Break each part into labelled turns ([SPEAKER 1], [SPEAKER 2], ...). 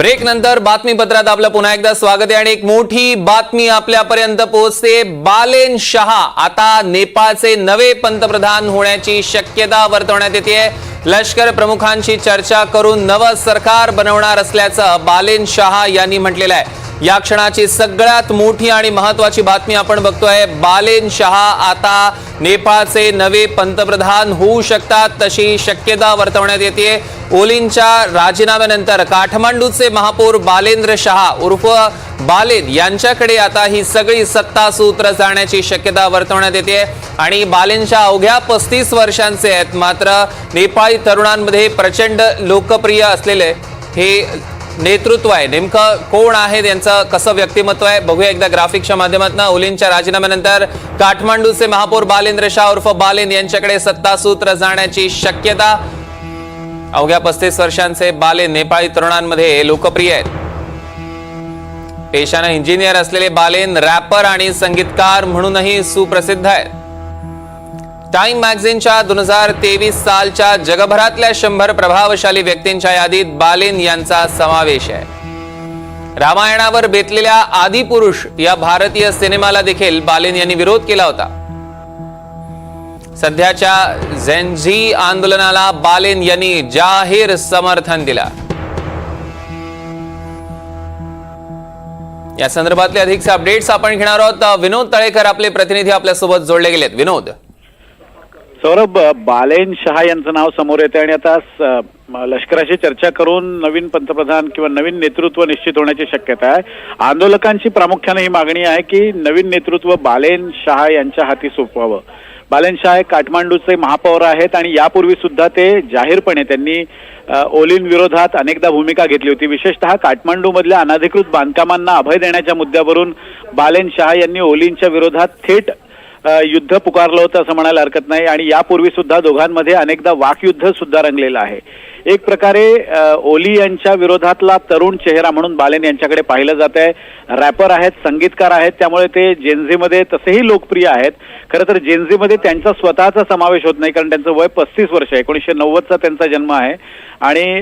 [SPEAKER 1] Break नंतर बातमीपत्रात आपलं पुन्हा एकदा स्वागत आहे आणि एक मोठी बातमी आपल्यापर्यंत पोहोचते. बालेन शहा आता नेपाळचे नवे पंतप्रधान होण्याची शक्यता वर्तवण्यात येते लष्कर प्रमुखांशी चर्चा करून नवं सरकार बनवणार असल्याचं बालेन शहा यांनी म्हटलेलं आहे. या क्षणाची सगळ्यात मोठी आणि महत्वाची बातमी आपण बघतोय. बालेन शहा आता नेपाळचे नवे पंतप्रधान होऊ शकतात तशी शक्यता वर्तवण्यात येते ओलींच्या राजीनाम्यानंतर काठमांडूचे महापौर बालेंद्र शहा उर्फ बालेन यांच्याकडे आता ही सगळी सत्ता सूत्र जाण्याची शक्यता वर्तवण्यात येते आणि बालेनच्या अवघ्या पस्तीस वर्षांचे आहेत. मात्र नेपाळी तरुणांमध्ये प्रचंड लोकप्रिय असलेले हे नेतृत्व आहे. नेमकं कोण आहे त्यांचं कसं व्यक्तिमत्व आहे? बघूया एकदा ग्राफिकच्या माध्यमातून ओलींच्या राजीनाम्यानंतर काठमांडूचे महापौर बालेंद्र शाह उर्फ बालेन यांच्याकडे सत्तासूत्र जाण्याची शक्यता अवघ्या पस्तीस वर्षांचे बालेन नेपाळी तरुणांमध्ये लोकप्रिय आहेत. पेशानं इंजिनियर असलेले बालेन रॅपर आणि संगीतकार म्हणूनही सुप्रसिद्ध आहेत. टाइम मॅगझिनच्या दोन हजार तेवीस सालच्या जगभरातल्या शंभर प्रभावशाली व्यक्तींच्या यादीत बालेन यांचा समावेश आहे. रामायणावर बेतलेल्या आदिपुरुष या भारतीय सिनेमाला देखील बालेन यांनी विरोध केला होता. सध्याच्या झेनझी आंदोलनाला बालेन यांनी जाहीर समर्थन दिला. या संदर्भातले अधिकचे अपडेट्स आपण घेणार आहोत. विनोद तळेकर आपले प्रतिनिधी आपल्यासोबत जोडले गेलेत. विनोद.
[SPEAKER 2] सौरभ बालेन शहा यांचं नाव समोर येते आणि आता लष्कराशी चर्चा करून नवीन पंतप्रधान किंवा नवीन नेतृत्व निश्चित होण्याची शक्यता आहे. आंदोलकांची प्रामुख्याने ही मागणी आहे की नवीन नेतृत्व बालेन शहा यांच्या हाती सोपवावं. बालन शाह हे काठमांडूचे महापौर आहेत आणि यापूर्वी सुद्धा ते जाहीरपणे त्यांनी ओलींविरोधात ओलीन विरोधात अनेकदा भूमिका घेतली होती. विशेषतः काठमांडूमधल्या अनधिकृत बांधकामांना अभय देण्याच्या मुद्द्यावरून बालेन शहा यांनी ओलींच्या विरोधात थेट युद्ध पुकारलं होतं असं म्हणायला हरकत नाही. आणि यापूर्वी सुद्धा दोघांमध्ये अनेकदा वाकयुद्ध सुद्धा रंगलेलं आहे. एक प्रकारे ओली यांच्या विरोधातला तरुण चेहरा म्हणून बालेन यांच्याकडे पाहिलं जात आहे. रॅपर आहेत संगीतकार आहेत त्यामुळे ते जेन्झीमध्ये तसेही लोकप्रिय आहेत. खरं तर जेन्झीमध्ये त्यांचा स्वतःचा समावेश होत नाही कारण त्यांचं वय पस्तीस वर्ष आहे. एकोणीसशे नव्वदचा त्यांचा जन्म आहे. आणि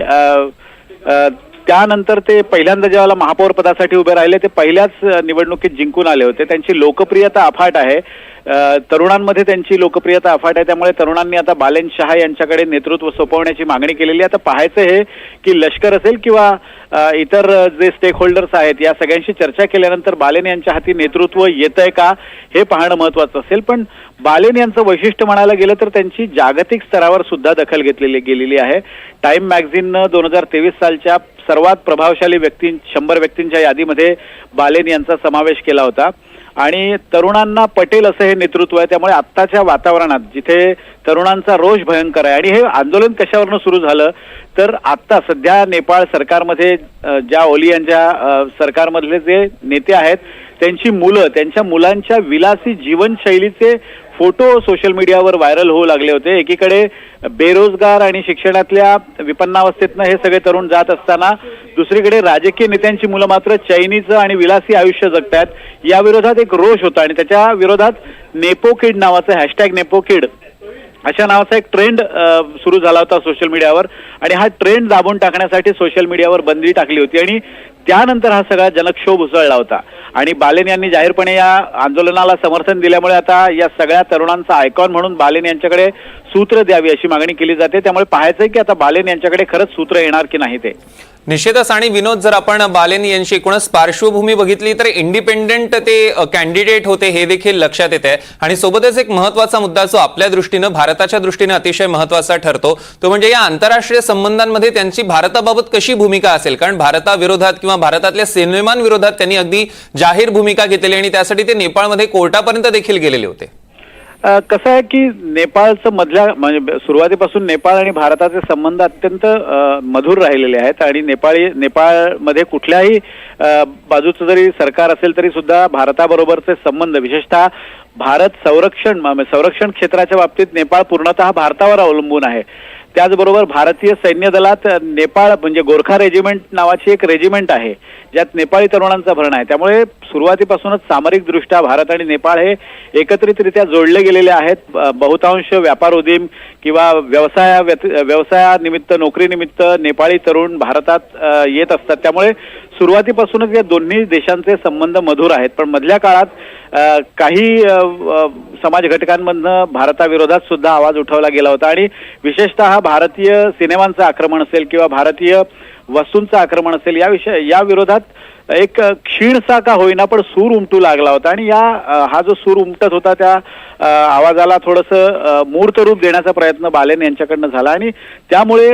[SPEAKER 2] त्यानंतर ते पहिल्यांदा जेव्हा महापौर पदासाठी उभे राहिले ते पहिल्याच निवडणुकीत जिंकून आले होते. त्यांची लोकप्रियता अफाट आहे. तरुणांमध्ये त्यांची लोकप्रियता अफाट आहे. त्यामुळे तरुणांनी आता बालेन शहा यांच्याकडे नेतृत्व सोपवण्याची मागणी केलेली आहे. आता पाहायचं हे की लष्कर असेल किंवा इतर जे स्टेक होल्डर्स आहेत या सगळ्यांशी चर्चा केल्यानंतर बालेन यांच्या हाती नेतृत्व येत आहे का हे पाहणं महत्वाचं असेल. पण बालेन यांचं वैशिष्ट्य म्हणायला गेलं तर त्यांची जागतिक स्तरावर सुद्धा दखल घेतलेली गेलेली आहे. टाइम मॅगझिननं दोन हजार तेवीस सालच्या सर्वात प्रभावशाली व्यक्ती शंभर व्यक्तींच्या यादीमध्ये बालेन यांचा समावेश केला होता. आणि तरुणांना पटेल असं हे नेतृत्व आहे. त्यामुळे आत्ताच्या वातावरणात जिथे तरुणांचा रोष भयंकर आहे आणि हे आंदोलन कशावरनं सुरू झालं? तर आत्ता सध्या नेपाळ सरकारमध्ये ज्या ओली यांच्या सरकारमधले जे नेते आहेत त्यांची मुलं त्यांच्या मुलांच्या विलासी जीवनशैलीचे फोटो सोशल मीडियावर व्हायरल होऊ लागले होते. एकीकडे बेरोजगार आणि शिक्षणातल्या विपन्नावस्थेतनं हे सगळे तरुण जात असताना दुसरीकडे राजकीय नेत्यांची मुलं मात्र चैनीचं आणि विलासी आयुष्य जगतायत. या विरोधात एक रोष होता आणि त्याच्या विरोधात नेपो किड नावाचं हॅशटॅग नेपो किड अशा नावाचा एक ट्रेंड सुरू झाला होता सोशल मीडियावर. आणि हा ट्रेंड दाबून टाकण्यासाठी सोशल मीडियावर बंदी टाकली होती. आणि त्यानंतर हा सगळा जनक्षोभ उसळला होता. आणि बालेन यांनी जाहीरपणे या आंदोलनाला समर्थन दिल्यामुळे आता या सगळ्या तरुणांचा आयकॉन म्हणून बालेन यांच्याकडे सूत्र द्यावी अशी मागणी केली जाते. त्यामुळे पाहायचंय की आता बालेन यांच्याकडे खरंच सूत्र येणार की नाही ते.
[SPEAKER 1] निश्चितच आणि विनोद जर आपण बालेन यांची एकूणच पार्श्वभूमी बघितली तर इंडिपेंडेंट ते कॅन्डिडेट होते हे देखील लक्षात येते आणि सोबतच एक महत्त्वाचा मुद्दा जो आपल्या दृष्टीनं भारताच्या दृष्टीने अतिशय महत्त्वाचा ठरतो तो म्हणजे या आंतरराष्ट्रीय संबंधांमध्ये त्यांची भारताबाबत कशी भूमिका असेल? कारण भारताविरोधात किंवा भारतातल्या सिनेमांविरोधात त्यांनी अगदी जाहीर भूमिका घेतलेली आणि त्यासाठी ते नेपाळमध्ये कोर्टापर्यंत देखील गेलेले होते.
[SPEAKER 2] कसं आहे की नेपाळचं मधल्या म्हणजे सुरुवातीपासून नेपाळ आणि भारताचे संबंध अत्यंत मधुर राहिलेले आहेत आणि नेपाळी नेपाळमध्ये कुठल्याही बाजूचं जरी सरकार असेल तरी सुद्धा भारताबरोबरचे संबंध विशेषतः भारत संरक्षण संरक्षण क्षेत्राच्या बाबतीत नेपाळ पूर्णतः भारतावर अवलंबून आहे. त्याचबरोबर भारतीय सैन्य दलात नेपाळ म्हणजे गोरखा रेजिमेंट नावाची एक रेजिमेंट आहे ज्यात नेपाळी तरुणांचा भरणा आहे. त्यामुळे सुरुवातीपासूनच सामरिकदृष्ट्या भारत आणि नेपाळ हे एकत्रितरित्या जोडले गेलेले आहेत. बहुतांश व्यापार उदीम किंवा व्यवसाया व्यवसायानिमित्त नोकरीनिमित्त नेपाळी तरुण भारतात येत असतात. त्यामुळे सुरुवातीपासूनच या दोन्ही देशांचे संबंध मधुर आहेत. पण मधल्या काळात काही समाज घटकांमधनं भारताविरोधात सुद्धा आवाज उठवला गेला होता. आणि विशेषतः भारतीय सिनेमांचं आक्रमण असेल किंवा भारतीय वस्तूंचं आक्रमण असेल या विषय या विरोधात एक क्षीणसा का होईना पण सूर उमटू लागला होता. आणि या हा जो सूर उमटत होता त्या आवाजाला थोडंसं मूर्त रूप देण्याचा प्रयत्न बालेन यांच्याकडनं झाला. आणि त्यामुळे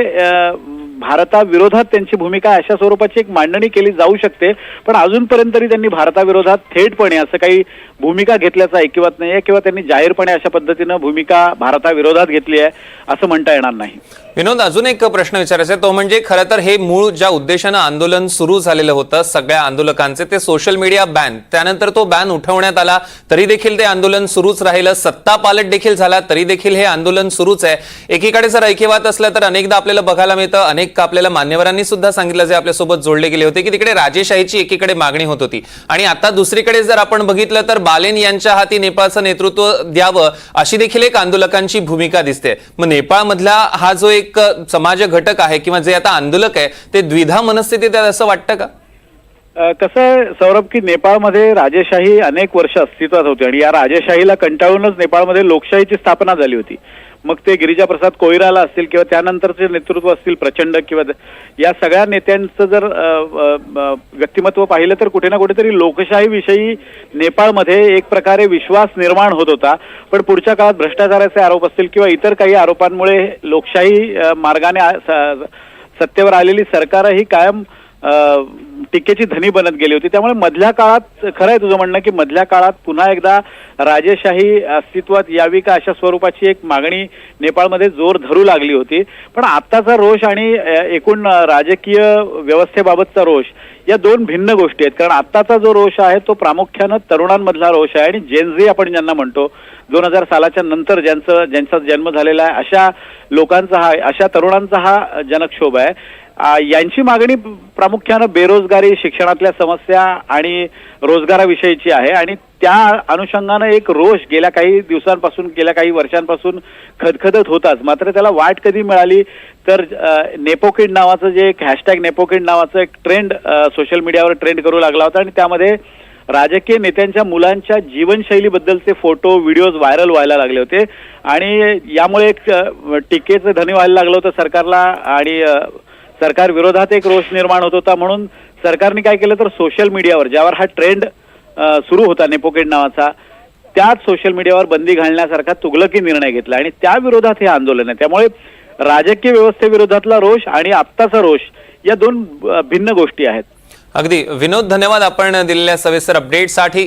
[SPEAKER 2] भारताविरोधात त्यांची भूमिका अशा स्वरूपाची एक मांडणी केली जाऊ शकते पण अजूनपर्यंत तरी त्यांनी भारताविरोधात थेटपणे असं काही भूमिका घेतल्याचं ऐकिवत नाहीये किंवा त्यांनी जाहीरपणे अशा पद्धतीनं भूमिका भारताविरोधात घेतली आहे असं म्हणता येणार नाही.
[SPEAKER 1] विनोद अजून एक प्रश्न विचारायचा आहे. तो म्हणजे खरं तर हे मूळ ज्या उद्देशानं आंदोलन सुरू झालेलं होतं सगळ्या आंदोलकांचे ते सोशल मीडिया बॅन त्यानंतर तो बॅन उठवण्यात आला तरी देखील ते आंदोलन सुरूच राहिलं. सत्ता पालट देखील झाला तरी देखील हे आंदोलन सुरूच आहे. एकीकडे जर ऐकिवात असलं तर अनेकदा आपल्याला बघायला मिळतं अनेक आपल्याला मान्यवरांनी सुद्धा सांगितलं जे आपल्यासोबत जोडले गेले होते की तिकडे राजेशाहीची एकीकडे मागणी होत होती. आणि आता दुसरीकडे जर आपण बघितलं तर बालेन यांच्या हाती नेपाळचं नेतृत्व द्यावं अशी देखील एक आंदोलकांची भूमिका दिसते. मग नेपाळमधला हा जो एक समाज घटक आहे किंवा जे आता आंदोलक आहे ते द्विधा मनस्थितीत आहे असं वाटतं का?
[SPEAKER 2] कसं आहे सौरभ की नेपाळमध्ये राजेशाही अनेक वर्ष अस्तित्वात होती. आणि या राजेशाहीला कंटाळूनच नेपाळमध्ये लोकशाहीची स्थापना झाली होती. मग ते गिरिजाप्रसाद कोयराला असतील किंवा त्यानंतरचे नेतृत्व असतील प्रचंड किंवा या सगळ्या नेत्यांचं जर व्यक्तिमत्व पाहिलं तर कुठे ना कुठेतरी लोकशाहीविषयी नेपाळमध्ये एक प्रकारे विश्वास निर्माण होत होता. पण पुढच्या काळात भ्रष्टाचाराचे आरोप असतील किंवा इतर काही आरोपांमुळे लोकशाही मार्गाने सत्तेवर आलेली सरकारही कायम टीकेची धनी बनत गेली होती. त्यामुळे मधल्या काळात खरं आहे तुझं म्हणणं की मधल्या काळात पुन्हा एकदा राजेशाही अस्तित्वात यावी का अशा स्वरूपाची एक मागणी नेपाळमध्ये जोर धरू लागली होती. पण आत्ताचा रोष आणि एकूण राजकीय व्यवस्थेबाबतचा रोष या दोन भिन्न गोष्टी आहेत. कारण आत्ताचा जो रोष आहे तो प्रामुख्यानं तरुणांमधला रोष आहे आणि जेनझी आपण ज्यांना म्हणतो दोन हजार सालाच्या नंतर ज्यांचं ज्यांचा जन्म झालेला आहे अशा लोकांचा हा अशा तरुणांचा हा जनक्षोभ आहे. यांची मागणी प्रामुख्यानं बेरोजगारी शिक्षणातल्या समस्या आणि रोजगाराविषयीची आहे. आणि त्या अनुषंगानं एक रोष गेल्या काही दिवसांपासून गेल्या काही वर्षांपासून खदखदत होताच. मात्र त्याला वाट कधी मिळाली तर नेपोकिड नावाचं जे एक हॅशटॅग नेपोकिड नावाचं एक ट्रेंड सोशल मीडियावर ट्रेंड करू लागला होता. आणि त्यामध्ये राजकीय नेत्यांच्या मुलांच्या जीवनशैलीबद्दलचे फोटो व्हिडिओज व्हायरल व्हायला लागले होते. आणि यामुळे एक टीकेचं धनी व्हायला लागलं होतं सरकारला आणि सरकार विरोधात एक रोष निर्माण होत होता म्हणून सरकारने काय केलं तर सोशल मीडियावर ज्यावर हा ट्रेंड सुरू होता नेपोकेट नावाचा त्याच सोशल मीडियावर बंदी घालण्यासारखा तुगलकी निर्णय घेतला आणि त्या विरोधात हे आंदोलन आहे. त्यामुळे राजकीय व्यवस्थेविरोधातला रोष आणि आत्ताचा रोष या दोन भिन्न गोष्टी आहेत.
[SPEAKER 1] अगदी. विनोद धन्यवाद आपण दिलेल्या सविस्तर अपडेटसाठी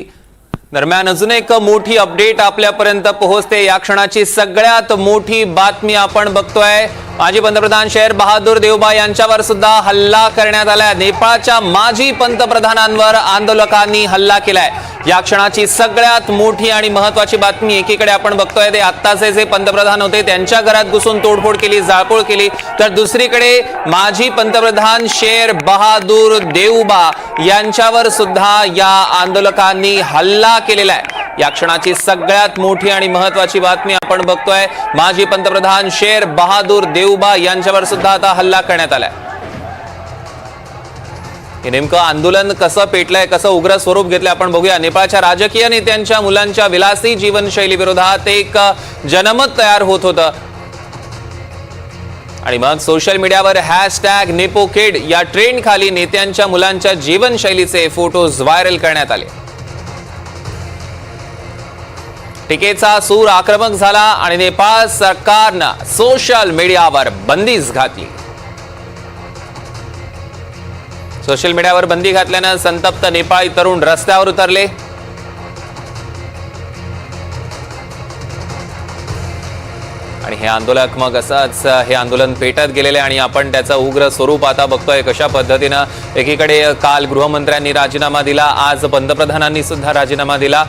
[SPEAKER 1] दरम्यान अजून एक मोठी अपडेट आपल्यापर्यंत पोहोचते. या क्षणाची सगळ्यात मोठी बातमी आपण बघतोय. माजी पंतप्रधान शेर बहादूर देवबा यांच्यावर सुद्धा हल्ला करण्यात आलाय. नेपाळच्या माजी पंतप्रधानांवर आंदोलकांनी हल्ला केलाय. या क्षणाची सगळ्यात मोठी आणि महत्वाची बातमी एकीकडे आपण बघतोय. ते आत्ताचे जे पंतप्रधान होते त्यांच्या घरात घुसून तोडफोड केली जाळपोळ केली. तर दुसरीकडे माजी पंतप्रधान शेर बहादूर देऊबा यांच्यावर सुद्धा या आंदोलकांनी हल्ला केलेला आहे. या क्षणाची सगळ्यात मोठी आणि महत्वाची बातमी आपण बघतोय. माजी पंतप्रधान शेर बहादूर देऊबा यांच्यावर सुद्धा आता हल्ला करण्यात आलाय. हे नेमकं आंदोलन कसं पेटलंय कसं उग्र स्वरूप घेतलंय आपण बघूया. नेपाळच्या राजकीय नेत्यांच्या मुलांच्या विलासी जीवनशैली विरोधात एक जनमत तयार होत होतं. आणि मग सोशल मीडियावर हॅशटॅग नेपोकेड या ट्रेंड खाली नेत्यांच्या मुलांच्या जीवनशैलीचे फोटोज व्हायरल करण्यात आले. टीकेचा सूर आक्रमक झाला आणि नेपाळ सरकारनं सोशल मीडियावर बंदीच घातली. सोशल मीडियावर बंदी घातल्यानं संतप्त नेपाळी तरुण रस्त्यावर उतरले. आणि हे आंदोलक मग असंच हे आंदोलन पेटत गेलेले आणि आपण त्याचं उग्र स्वरूप आता बघतोय कशा पद्धतीनं. एकीकडे काल गृहमंत्र्यांनी राजीनामा दिला आज पंतप्रधानांनी सुद्धा राजीनामा दिला.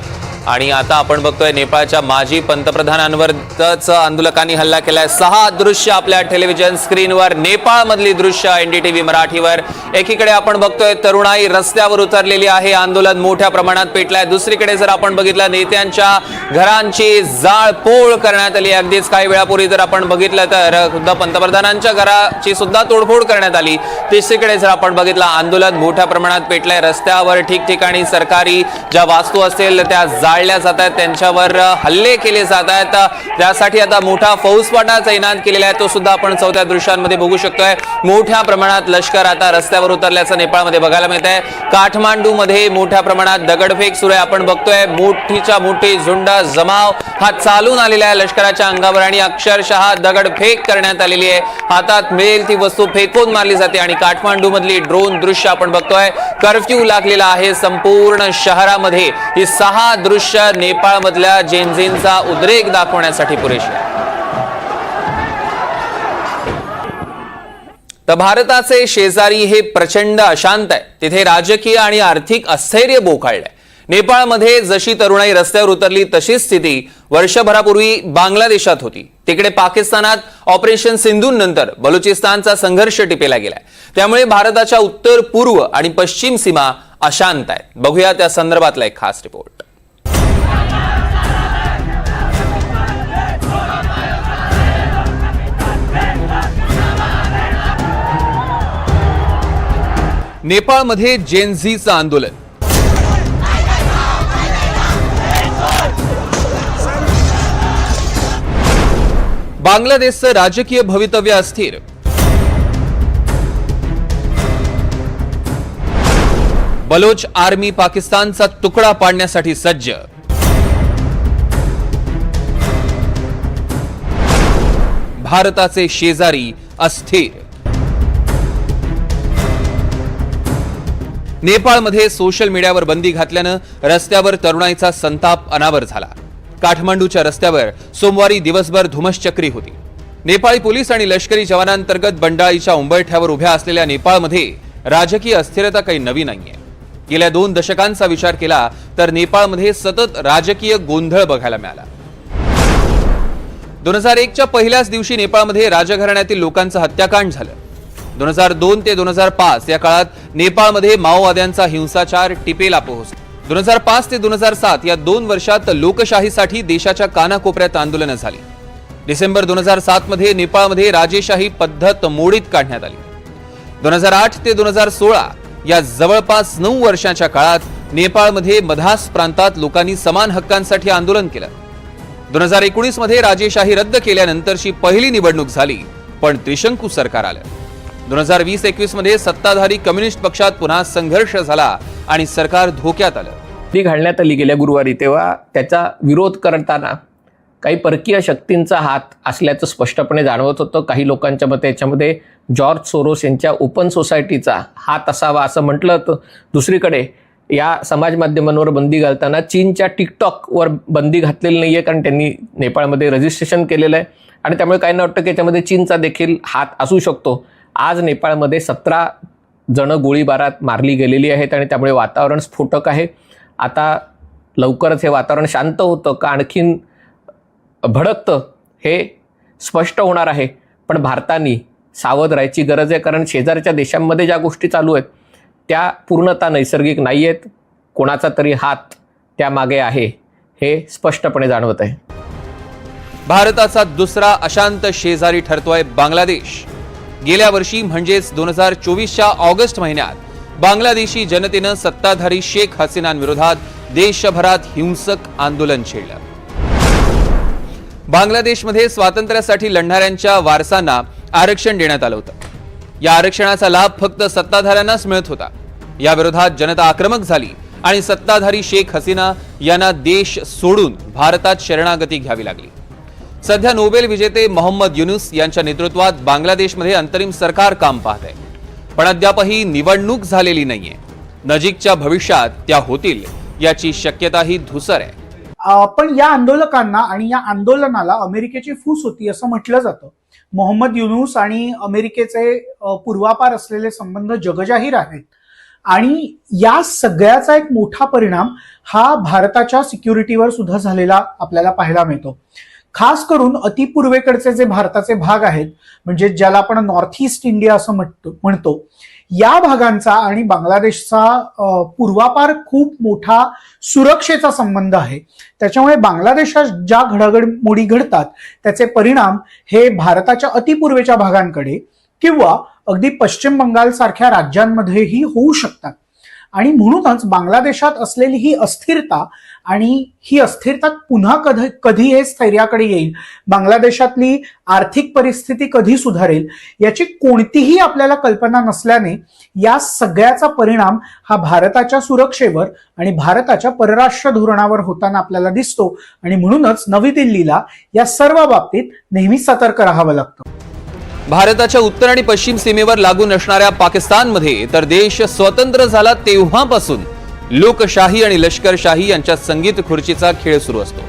[SPEAKER 1] आणि आता आपण बघतोय नेपाळच्या माजी पंतप्रधानांवरच आंदोलकांनी हल्ला केलाय. सहा दृश्य आपल्या टेलिव्हिजन स्क्रीनवर नेपाळ मधली दृश्य एनडीटीव्ही मराठीवर. एकीकडे आपण बघतोय तरुणाई रस्त्यावर उतरलेली आहे. आंदोलन मोठ्या प्रमाणात पेटलंय. दुसरीकडे जर आपण बघितलं नेत्यांच्या घरांची जाळपोळ करण्यात आली. अगदीच काही वेळापूर्वी जर आपण बघितलं तर खुद्द पंतप्रधानांच्या घराची सुद्धा तोडफोड करण्यात आली. तिसरीकडे जर आपण बघितलं आंदोलन मोठ्या प्रमाणात पेटलंय. रस्त्यावर ठिकठिकाणी सरकारी ज्या वास्तू असतील त्या जाळल्या जात आहेत त्यांच्यावर हल्ले केले जात आहेत. त्यासाठी आता मोठा फौजफाटा तैनात केलेला आहे. तो सुद्धा आपण चौथ्या दृश्यांमध्ये बघू शकतोय. मोठ्या प्रमाणात लष्कर आता रस्त्यावर उतरल्याचं नेपाळमध्ये बघायला मिळत आहे काठमांडू मध्ये मोठ्या प्रमाणात दगडफेक सुरू आहे. आपण बघतोय मोठीच्या मोठी झुंड जमाव हा चालून आलेला आहे लष्कराच्या अंगावर आणि अक्षरशः दगडफेक करण्यात आलेली आहे. हातात मिळेल ती वस्तू फेकून मारली जाते आणि काठमांडू मधली ड्रोन दृश्य आपण बघतोय. कर्फ्यू लागलेला आहे संपूर्ण शहरामध्ये. ही सहा दृश्य नेपाळ मधल्या जेनझेनचा उद्रेक दाखवण्यासाठी पुरेशी. तर भारताचे शेजारी हे प्रचंड अशांत आहे. तिथे राजकीय आणि आर्थिक अस्थैर्य बोखाळलंय नेपाळमध्ये जशी तरुणाई रस्त्यावर उतरली तशीच स्थिती वर्षभरापूर्वी बांगलादेशात होती. तिकडे पाकिस्तानात ऑपरेशन सिंधू नंतर बलुचिस्तानचा संघर्ष टिपेला गेलाय. त्यामुळे भारताच्या उत्तर पूर्व आणि पश्चिम सीमा अशांत आहेत. बघूया त्या संदर्भातला एक खास रिपोर्ट नेपाळमध्ये जेनझीचं आंदोलन. बांगलादेशचं राजकीय भवितव्य अस्थिर. बलोच आर्मी पाकिस्तानचा तुकडा पाडण्यासाठी सज्ज. भारताचे शेजारी अस्थिर. नेपाळमध्ये सोशल मीडियावर बंदी घातल्यानं रस्त्यावर तरुणाईचा संताप अनावर झाला. काठमांडूच्या रस्त्यावर सोमवारी दिवसभर धुमश्चक्री होती. नेपाळी पोलीस आणि लष्करी जवानांतर्गत बंडाळीच्या उंबरठ्यावर उभ्या असलेल्या नेपाळमध्ये राजकीय अस्थिरता काही नवी नाहीये. गेल्या दोन दशकांचा विचार केला तर नेपाळमध्ये सतत राजकीय गोंधळ बघायला मिळाला. दोन हजार एकच्या पहिल्याच दिवशी नेपाळमध्ये राजघराण्यातील लोकांचं हत्याकांड झालं. दोन हजार दोन ते दोन हजार पाच या काळात नेपाळमध्ये माओवाद्यांचा हिंसाचार टिपेला पोहोचला. दोन हजार पाच ते दोन हजार सात या दोन वर्षात लोकशाहीसाठी देशाच्या कानाकोपऱ्यात आंदोलनं झाली. डिसेंबर दोन हजार सात मध्ये नेपाळमध्ये राजेशाही पद्धत मोडीत काढण्यात आली. दोन हजार आठ ते दोन हजार सोळा या जवळपास नऊ वर्षाच्या काळात नेपाळमध्ये मधास प्रांतात लोकांनी समान हक्कांसाठी आंदोलन केलं. दोन हजार एकोणीसमध्ये राजेशाही रद्द केल्यानंतरची पहिली निवडणूक झाली पण त्रिशंकू सरकार आलं. दोन हजार वीस एकवीसमध्ये सत्ताधारी कम्युनिस्ट पक्षात पुन्हा संघर्ष झाला आणि सरकार धोक्यात आलं.
[SPEAKER 3] ती घालण्यात आली गेल्या गुरुवारी तेव्हा. त्याचा विरोध करताना काही परकीय शक्तींचा हात असल्याचं स्पष्टपणे जाणवत होतं. काही लोकांच्या मते याच्यामध्ये जॉर्ज सोरोस यांच्या ओपन सोसायटीचा हात असावा असं म्हटलं तर दुसरीकडे या समाज माध्यमांवर बंदी घालताना चीनच्या टिकटॉकवर बंदी घातलेली नाही आहे कारण त्यांनी नेपाळमध्ये रजिस्ट्रेशन केलेलं आहे. आणि त्यामुळे काही वाटतं की याच्यामध्ये चीनचा देखील हात असू शकतो. आज नेपाळमध्ये सतरा जणं गोळीबारात मारली गेलेली आहेत आणि त्यामुळे वातावरण स्फोटक आहे. आता लवकरच हे वातावरण शांत होतं का आणखीन भडकतं हे स्पष्ट होणार आहे. पण भारताने सावध राहायची गरज आहे कारण शेजारच्या देशांमध्ये ज्या गोष्टी चालू आहेत त्या पूर्णतः नैसर्गिक नाही आहेत कोणाचा तरी हात त्यामागे आहे हे स्पष्टपणे जाणवत आहे.
[SPEAKER 1] भारताचा दुसरा अशांत शेजारी ठरतोय बांगलादेश. गेल्या वर्षी म्हणजेच दोन हजार चोवीसच्या ऑगस्ट महिन्यात बांगलादेशी जनतेनं सत्ताधारी शेख हसीनांविरोधात देशभरात हिंसक आंदोलन छेडलं. बांगलादेशमध्ये स्वातंत्र्यासाठी लढणाऱ्यांच्या वारसांना आरक्षण देण्यात आलं होतं. या आरक्षणाचा लाभ फक्त सत्ताधाऱ्यांनाच मिळत होता. या विरोधात जनता आक्रमक झाली आणि सत्ताधारी शेख हसीना यांना देश सोडून भारतात शरणागती घ्यावी लागली. सध्या नोबेल विजेते मोहम्मद युनुस यांच्या नेतृत्वात बांगलादेशमध्ये अंतरिम सरकार काम पाहत. आहे पण अद्यापही निवडणूक झालेली नाहीये. नजीकच्या भविष्यात त्या होतील याची शक्यताही धुसर आहे.
[SPEAKER 4] पण या आंदोलकांना आणि या आंदोलनाला अमेरिकेची फूस होती असं म्हटलं जातं. मोहम्मद युनुस आणि अमेरिकेचे पूर्वापार असलेले संबंध जगजाहीर आहेत. आणि या सगळ्याचा एक मोठा परिणाम हा भारताच्या सिक्युरिटीवर सुद्धा झालेला आपल्याला पाहायला मिळतो. खास करून अतिपूर्वेकडचे जे भारताचे भाग आहेत म्हणजे ज्याला आपण नॉर्थ ईस्ट इंडिया असं म्हणतो म्हणतो या भागांचा आणि बांगलादेशचा पूर्वापार खूप मोठा सुरक्षेचा संबंध आहे. त्याच्यामुळे बांगलादेशात ज्या घडामोडी घडतात त्याचे परिणाम हे भारताच्या अतिपूर्वेच्या भागांकडे किंवा अगदी पश्चिम बंगाल सारख्या राज्यांमध्येही होऊ शकतात. आणि म्हणूनच बांगलादेशात असलेली ही अस्थिरता आणि ही अस्थिरता पुन्हा कधी कधी हे स्थैर्याकडे येईल. बांगलादेशातली आर्थिक परिस्थिती कधी सुधारेल याची कोणतीही आपल्याला कल्पना नसल्याने या सगळ्याचा परिणाम हा भारताच्या सुरक्षेवर आणि भारताच्या परराष्ट्र धोरणावर होताना आपल्याला दिसतो. आणि म्हणूनच नवी दिल्लीला या सर्व बाबतीत नेहमी सतर्क राहावं लागतं.
[SPEAKER 1] भारताच्या उत्तर आणि पश्चिम सीमेवर लागून असणाऱ्या पाकिस्तानमध्ये तर देश स्वतंत्र झाला तेव्हापासून. लोकशाही आणि लष्करशाही यांच्या संगीत खुर्चीचा खेळ सुरू असतो.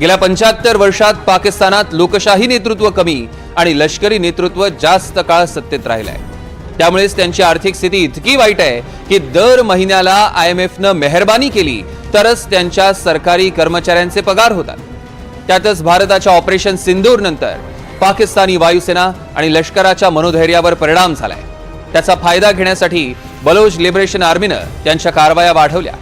[SPEAKER 1] गेल्या पंच्याहत्तर वर्षात पाकिस्तानात लोकशाही नेतृत्व कमी आणि लष्करी नेतृत्व जास्त काळ सत्तेत राहिलंय. त्यामुळेच त्यांची आर्थिक स्थिती इतकी वाईट आहे की दर महिन्याला आय एम एफनं मेहरबानी केली तरच त्यांच्या सरकारी कर्मचाऱ्यांचे पगार होतात. त्यातच भारताच्या ऑपरेशन सिंदूर नंतर पाकिस्तानी वायुसेना आणि लष्कराच्या मनोधैर्यावर परिणाम झालाय. त्याचा फायदा घेण्यासाठी बलोच लिबरेशन आर्मीनं त्यांच्या कारवाया वाढवल्या.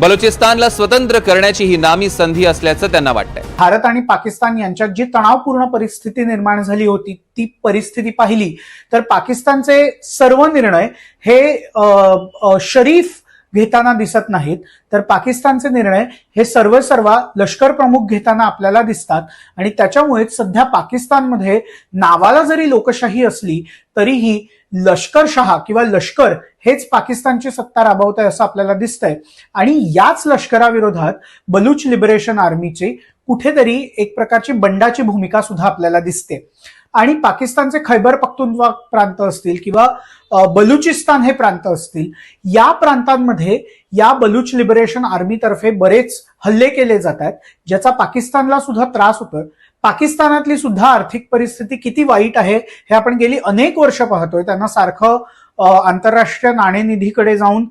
[SPEAKER 1] बलुचिस्तानला स्वतंत्र करण्याची ही नामी संधी असल्याचं त्यांना वाटतंय.
[SPEAKER 4] भारत आणि पाकिस्तान यांच्यात जी तणावपूर्ण परिस्थिती निर्माण झाली होती ती परिस्थिती पाहिली तर पाकिस्तानचे सर्व निर्णय हे शरीफ घेताना दिसत नाहीत. तर पाकिस्तानचे निर्णय हे सर्व सर्व लष्कर प्रमुख घेताना आपल्याला दिसतात. आणि त्याच्यामुळेच सध्या पाकिस्तानमध्ये नावाला जरी लोकशाही असली तरीही लष्करशहा किंवा लष्कर हेच पाकिस्तानची सत्ता राबवत आहे असं आपल्याला दिसतंय. आणि याच लष्कराविरोधात बलूच लिबरेशन आर्मीची कुठेतरी एक प्रकारची बंडाची भूमिका सुद्धा आपल्याला दिसते. आणि पाकिस्तानचे खैबर पख्तुनवा प्रांत असतील किंवा बलुचिस्तान हे प्रांत असतील या प्रांतांमध्ये या बलूच लिबरेशन आर्मीतर्फे बरेच हल्ले केले जात आहेत ज्याचा पाकिस्तानला सुद्धा त्रास होतोय. पाकिस्तानातली सुद्धा आर्थिक परिस्थिती किती वाईट आहे हे आपण गेली अनेक वर्ष पाहतोय. त्यांना सारखं आंतरराष्ट्रीय नाणेनिधीकडे जाऊन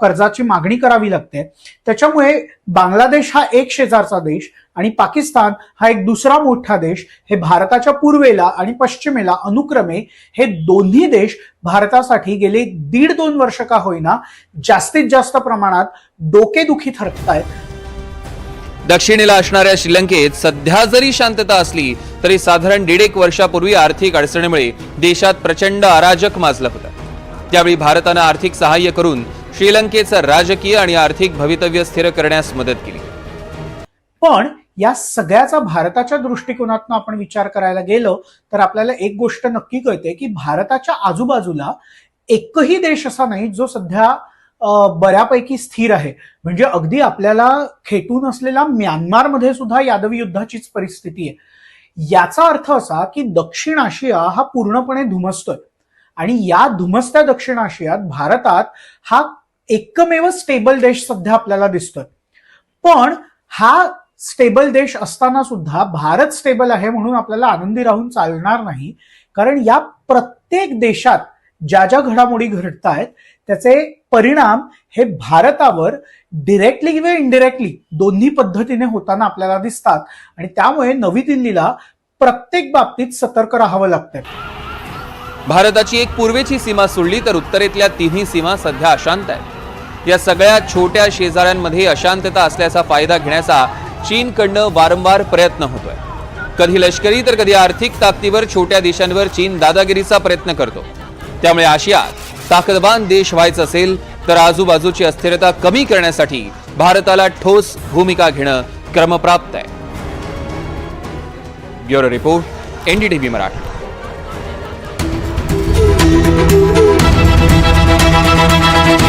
[SPEAKER 4] कर्जाची मागणी करावी लागते. त्याच्यामुळे बांगलादेश हा एक शेजारचा देश आणि पाकिस्तान हा एक दुसरा मोठा देश. हे भारताच्या पूर्वेला आणि पश्चिमेला अनुक्रमे हे दोन्ही देश भारतासाठी गेले दीड दोन वर्ष का होईना जास्तीत जास्त प्रमाणात डोकेदुखी ठरतायत
[SPEAKER 1] दक्षिणेला असणाऱ्या श्रीलंकेत सध्या जरी शांतता असली तरी साधारण दीड एक वर्षापूर्वी आर्थिक अडचणीमुळे देशात प्रचंड अराजक माजलं होतं. त्यावेळी भारतानं आर्थिक सहाय्य करून श्रीलंकेचं राजकीय आणि आर्थिक भवितव्य स्थिर करण्यास मदत केली.
[SPEAKER 4] पण या सगळ्याचा भारताच्या दृष्टिकोनातून आपण विचार करायला गेलो तर आपल्याला एक गोष्ट नक्की कळते की भारताच्या आजूबाजूला एकही देश असा नाही जो सध्या बऱ्यापैकी स्थिर आहे. म्हणजे अगदी आपल्याला खेटून असलेला म्यानमारमध्ये सुद्धा यादवी युद्धाचीच परिस्थिती आहे. याचा अर्थ असा की दक्षिण आशिया हा पूर्णपणे धुमसतोय. आणि या धुमसत्या दक्षिण आशियात भारतात हा एकमेव स्टेबल देश सध्या आपल्याला दिसतोय. पण हा स्टेबल देश असताना सुद्धा भारत स्टेबल आहे म्हणून आपल्याला आनंदी राहून चालणार नाही. कारण या प्रत्येक देशात ज्या ज्या घडामोडी घडत आहेत त्याचे परिणाम हे भारतावर डिरेक्टली किंवा इनडिरेक्टली दोन्ही पद्धतीने होताना आपल्याला दिसतात. आणि त्यामुळे नवी दिल्लीला प्रत्येक बाबतीत सतर्क राहावं लागतंय.
[SPEAKER 1] भारताची एक पूर्वेची सीमा सोडली तर उत्तरेतल्या तिन्ही सीमा सध्या अशांत आहेत. या सगळ्या छोट्या शेजाऱ्यांमध्ये अशांतता असल्याचा फायदा घेण्याचा चीनकडनं वारंवार प्रयत्न होतोय. कधी लष्करी तर कधी आर्थिक ताकदीवर छोट्या देशांवर चीन दादागिरीचा प्रयत्न करतो. त्यामुळे आशियात ताकदवान देश व्हायचं असेल तर आजूबाजूची अस्थिरता कमी करण्यासाठी भारताला ठोस भूमिका घेणं क्रमप्राप्त आहे. Bureau report NDTV Marathi.